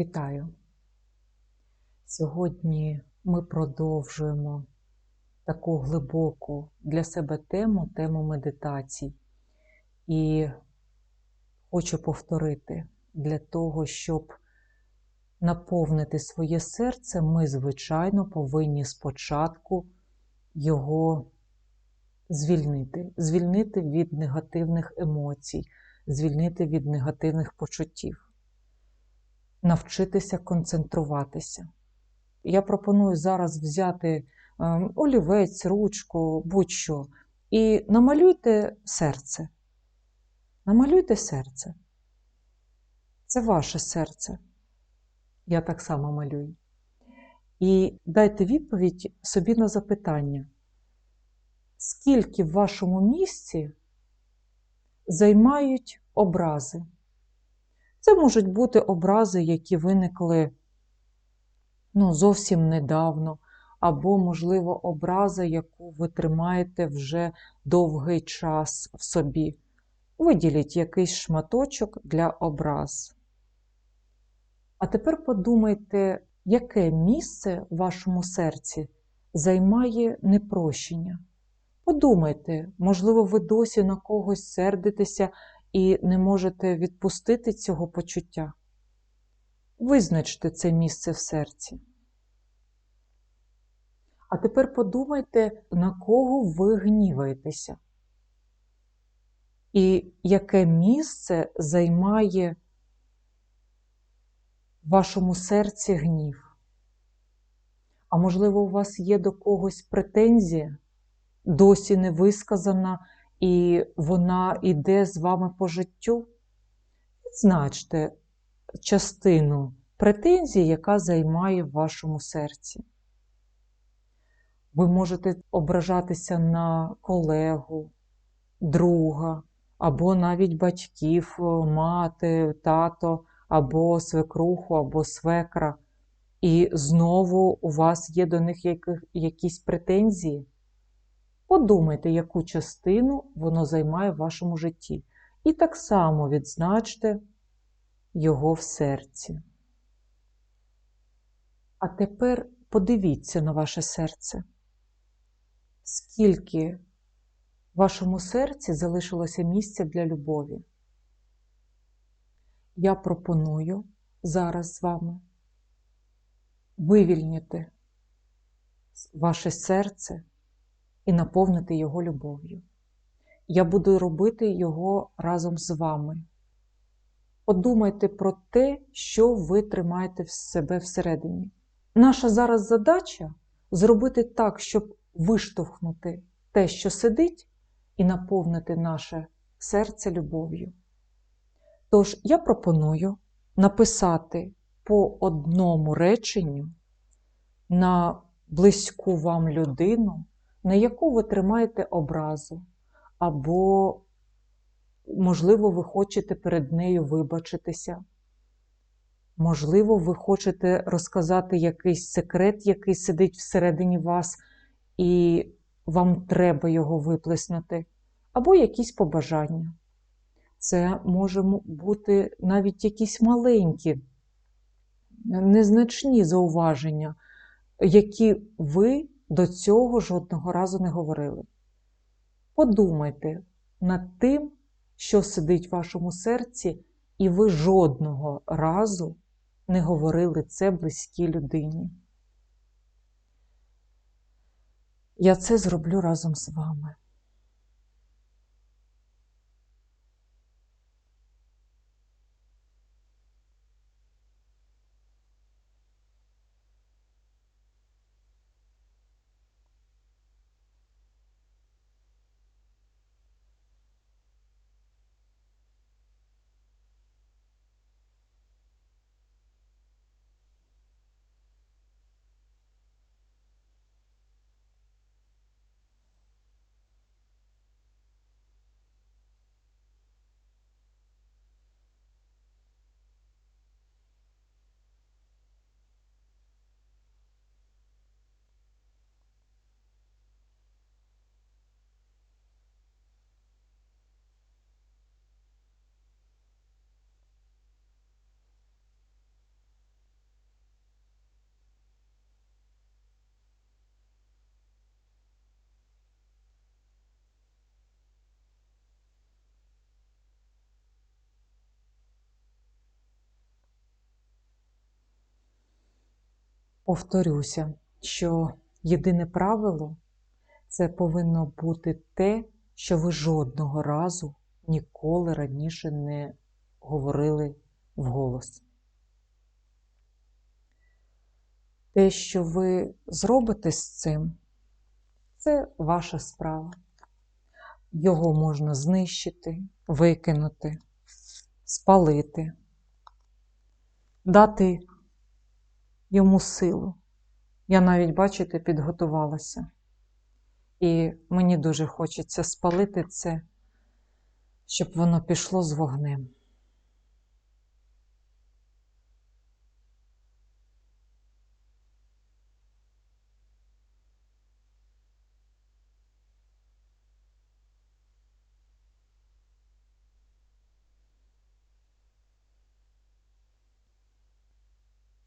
Вітаю! Сьогодні ми продовжуємо таку глибоку для себе тему, тему медитацій. І хочу повторити, для того, щоб наповнити своє серце, ми, звичайно, повинні спочатку його звільнити, звільнити від негативних емоцій, звільнити від негативних почуттів навчитися концентруватися. Я пропоную зараз взяти ем, олівець, ручку, будь-що, і намалюйте серце. Намалюйте серце. Це ваше серце. Я так само малюю. І дайте відповідь собі на запитання, скільки в вашому місці займають образи? Це можуть бути образи, які виникли ну, зовсім недавно, або, можливо, образа, яку ви тримаєте вже довгий час в собі. Виділіть якийсь шматочок для образ. А тепер подумайте, яке місце в вашому серці займає непрощення. Подумайте, можливо, ви досі на когось сердитеся і не можете відпустити цього почуття. Визначте це місце в серці. А тепер подумайте, на кого ви гніваєтеся. І яке місце займає в вашому серці гнів? А можливо, у вас є до когось претензія, досі не висказана, і вона йде з вами по життю, відзначте частину претензій, яка займає в вашому серці. Ви можете ображатися на колегу, друга, або навіть батьків, мати, тато, або свекруху, або свекра. І знову у вас є до них якісь претензії. Подумайте, яку частину воно займає в вашому житті. І так само відзначте його в серці. А тепер подивіться на ваше серце. Скільки в вашому серці залишилося місця для любові? Я пропоную зараз з вами вивільнити ваше серце і наповнити його любов'ю. Я буду робити його разом з вами. Подумайте про те, що ви тримаєте в себе всередині. Наша зараз задача зробити так, щоб виштовхнути те, що сидить, і наповнити наше серце любов'ю. Тож, я пропоную написати по одному реченню на близьку вам людину, на яку ви тримаєте образу, або, можливо, ви хочете перед нею вибачитися. Можливо, ви хочете розказати якийсь секрет, який сидить всередині вас, і вам треба його виплеснути, або якісь побажання. Це може бути навіть якісь маленькі, незначні зауваження, які ви до цього жодного разу не говорили. Подумайте над тим, що сидить в вашому серці, і ви жодного разу не говорили це близькій людині. Я це зроблю разом з вами. Повторюся, що єдине правило це повинно бути те, що ви жодного разу ніколи раніше не говорили вголос. Те, що ви зробите з цим, це ваша справа. Його можна знищити, викинути, спалити, дати йому силу. Я навіть, бачите, підготувалася. І мені дуже хочеться спалити це, щоб воно пішло з вогнем.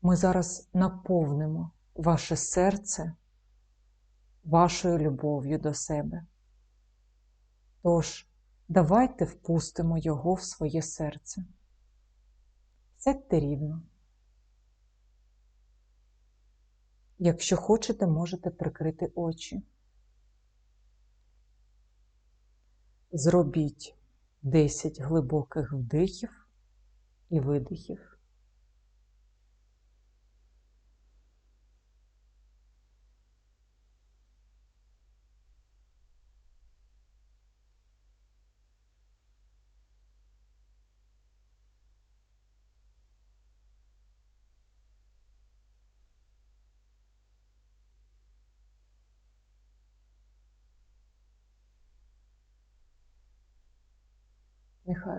Ми зараз наповнимо ваше серце вашою любов'ю до себе. Тож, давайте впустимо його в своє серце. Сядьте рівно. Якщо хочете, можете прикрити очі. Зробіть 10 глибоких вдихів і видихів.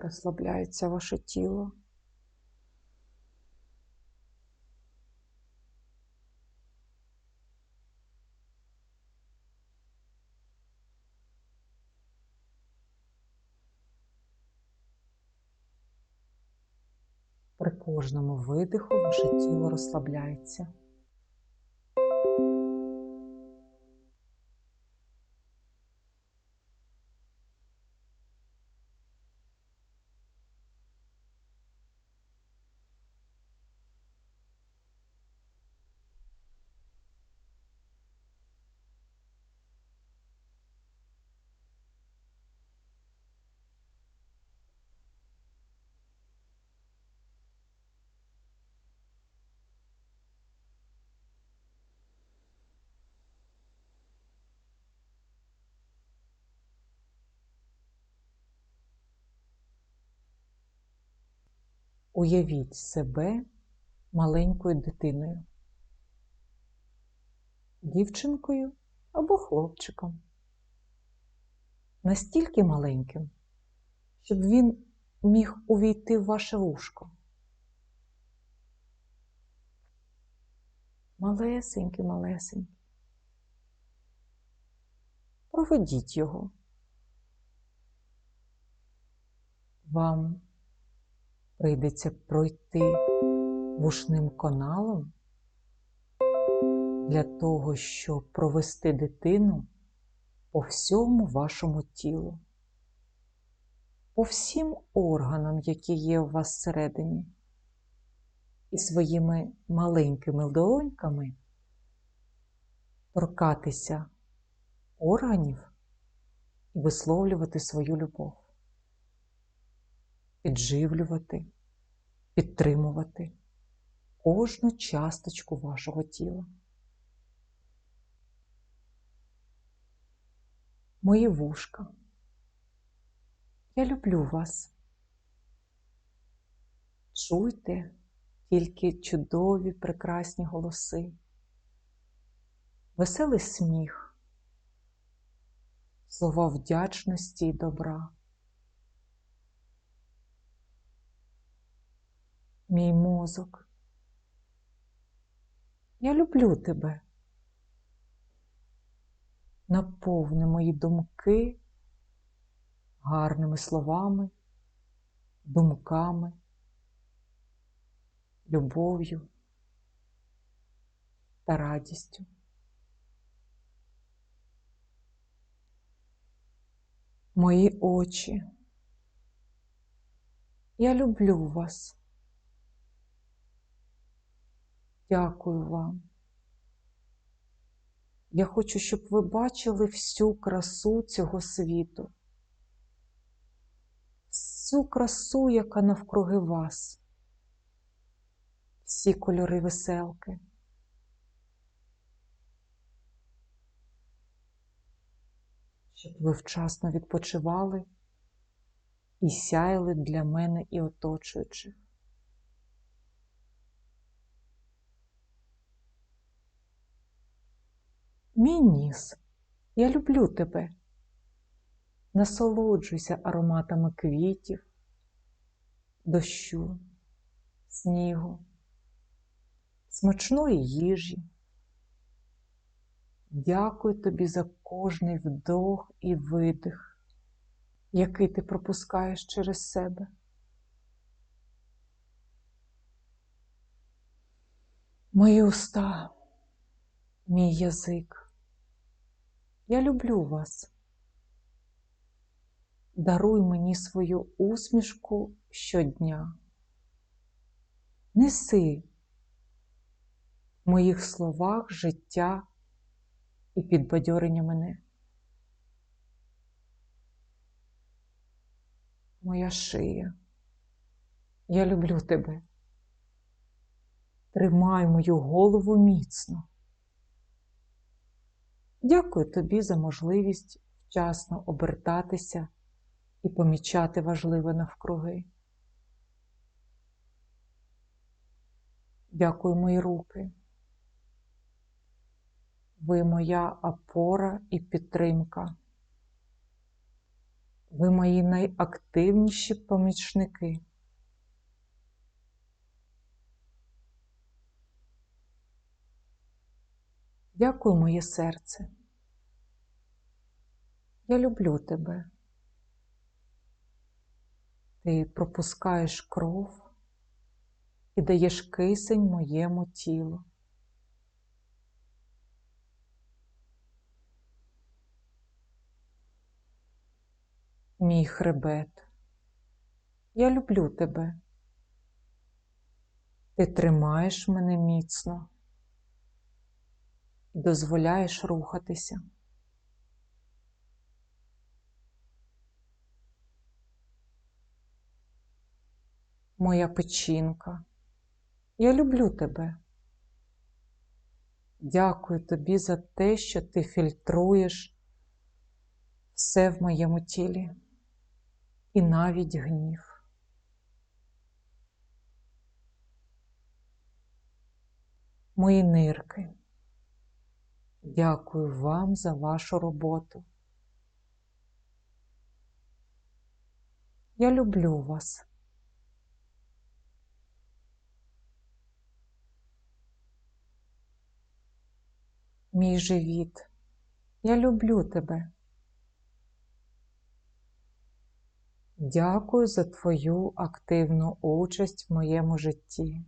Розслабляється ваше тіло. При кожному видиху ваше тіло розслабляється. Уявіть себе маленькою дитиною, дівчинкою або хлопчиком. Настільки маленьким, щоб він міг увійти в ваше вушко. Малесенький, малесенький. Проведіть його. Вам прийдеться пройти вушним каналом для того, щоб провести дитину по всьому вашому тілу, по всім органам, які є у вас всередині, і своїми маленькими долоньками торкатися органів і висловлювати свою любов підживлювати, підтримувати кожну часточку вашого тіла. Мої вушка. Я люблю вас. Чуйте тільки чудові прекрасні голоси, веселий сміх, слова вдячності і добра. Мій мозок. Я люблю тебе. Наповни мої думки гарними словами, думками, любов'ю та радістю. Мої очі. Я люблю вас. Дякую вам Я хочу, щоб ви бачили всю красу цього світу, всю красу, яка навкруги вас, всі кольори веселки. Щоб ви вчасно відпочивали і сяяли для мене і оточуючих. Мій ніс, я люблю тебе. Насолоджуйся ароматами квітів, дощу, снігу, смачної їжі. Дякую тобі за кожний вдох і видих, який ти пропускаєш через себе. Мої уста, мій язик. Я люблю вас. Даруй мені свою усмішку щодня. Неси в моїх словах життя і підбадьорення мене. Моя шия, я люблю тебе. Тримай мою голову міцно. Дякую тобі за можливість вчасно обертатися і помічати важливе навкруги. Дякую мої руки. Ви моя опора і підтримка. Ви мої найактивніші помічники. Дякую, моє серце. Я люблю тебе. Ти пропускаєш кров і даєш кисень моєму тілу. Мій хребет, я люблю тебе. Ти тримаєш мене міцно дозволяєш рухатися. Моя печінка, я люблю тебе. Дякую тобі за те, що ти фільтруєш все в моєму тілі і навіть гнів. Мої нирки. Дякую вам за вашу роботу. Я люблю вас. Мій живіт, я люблю тебе. Дякую за твою активну участь в моєму житті.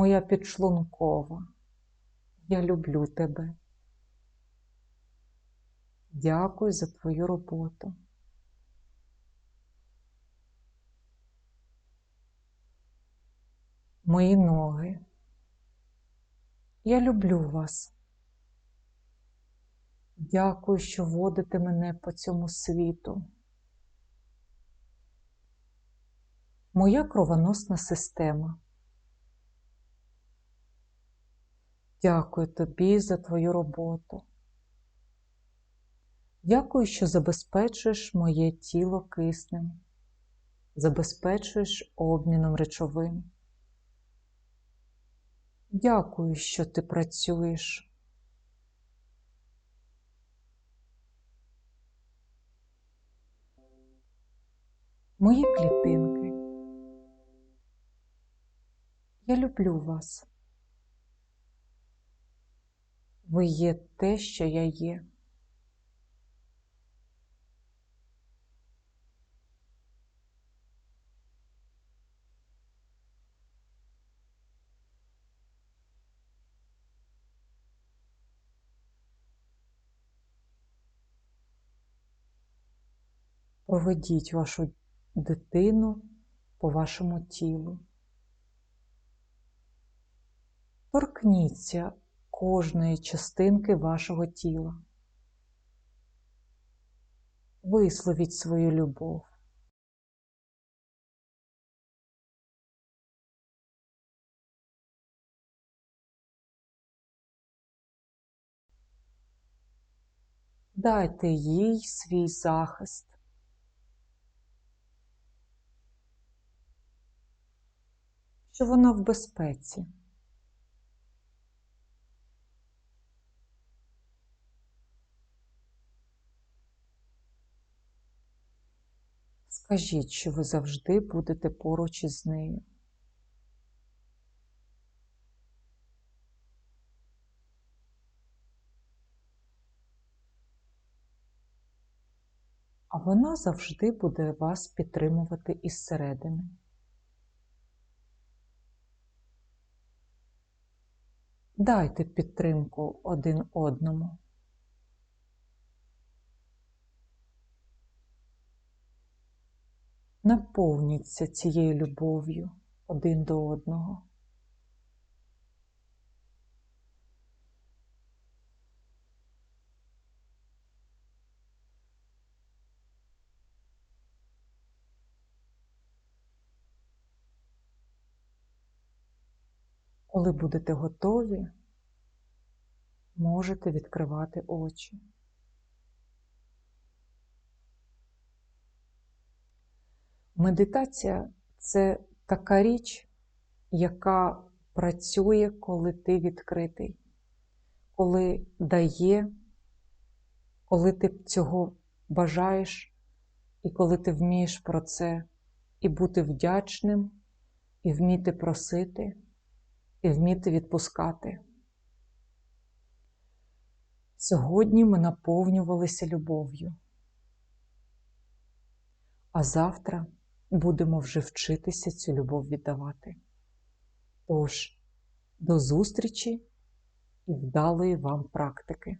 Моя підшлункова, я люблю тебе. Дякую за твою роботу. Мої ноги. Я люблю вас. Дякую, що водите мене по цьому світу. Моя кровоносна система. Дякую тобі за твою роботу. Дякую, що забезпечуєш моє тіло киснем, забезпечуєш обміном речовин. Дякую, що ти працюєш. Мої клітинки. Я люблю вас. Ви є те, що я є. Проведіть вашу дитину по вашому тілу. Торкніться кожної частинки вашого тіла. Висловіть свою любов. Дайте їй свій захист. Що вона в безпеці. Скажіть, що ви завжди будете поруч із нею. А вона завжди буде вас підтримувати із середини. Дайте підтримку один одному. Наповніться цією любов'ю один до одного. Коли будете готові, можете відкривати очі. Медитація це така річ, яка працює, коли ти відкритий, коли дає, коли ти цього бажаєш, і коли ти вмієш про це і бути вдячним, і вміти просити, і вміти відпускати. Сьогодні ми наповнювалися любов'ю, а завтра будемо вже вчитися цю любов віддавати. Тож, до зустрічі і вдалої вам практики!